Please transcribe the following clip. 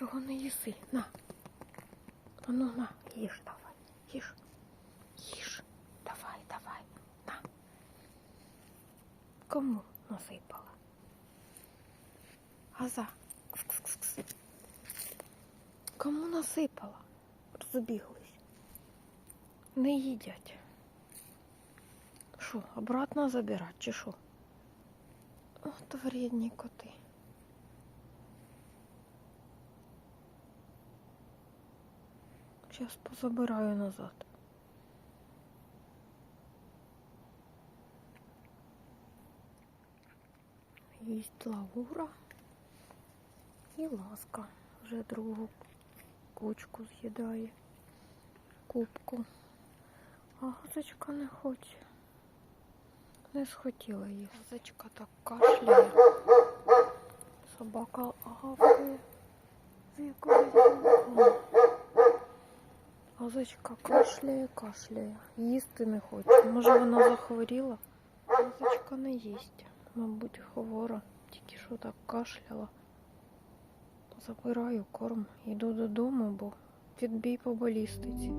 Чого не їси? На. А ну на, їж давай. Їж. Їж. Давай, давай. На. Кому насипала? Газа. Кс-кс-кс. Кому насипала? Розбіглись. Не їдять. Що, обратно забирати чи що? От вредні коти. Зараз позабираю назад. Їсть лаура і ласка. Вже другу кучку з'їдає. Кубку. А газочка не хоче. Не схотіла її. Газочка так кашляє. Собака гавкає. Газочка кашляє, кашляє. Їсти не хоче. Може вона захворіла? Газочка не їсть. Мабуть, хвора. Тільки що так кашляла. Забираю корм, йду додому, бо відбій по балістиці.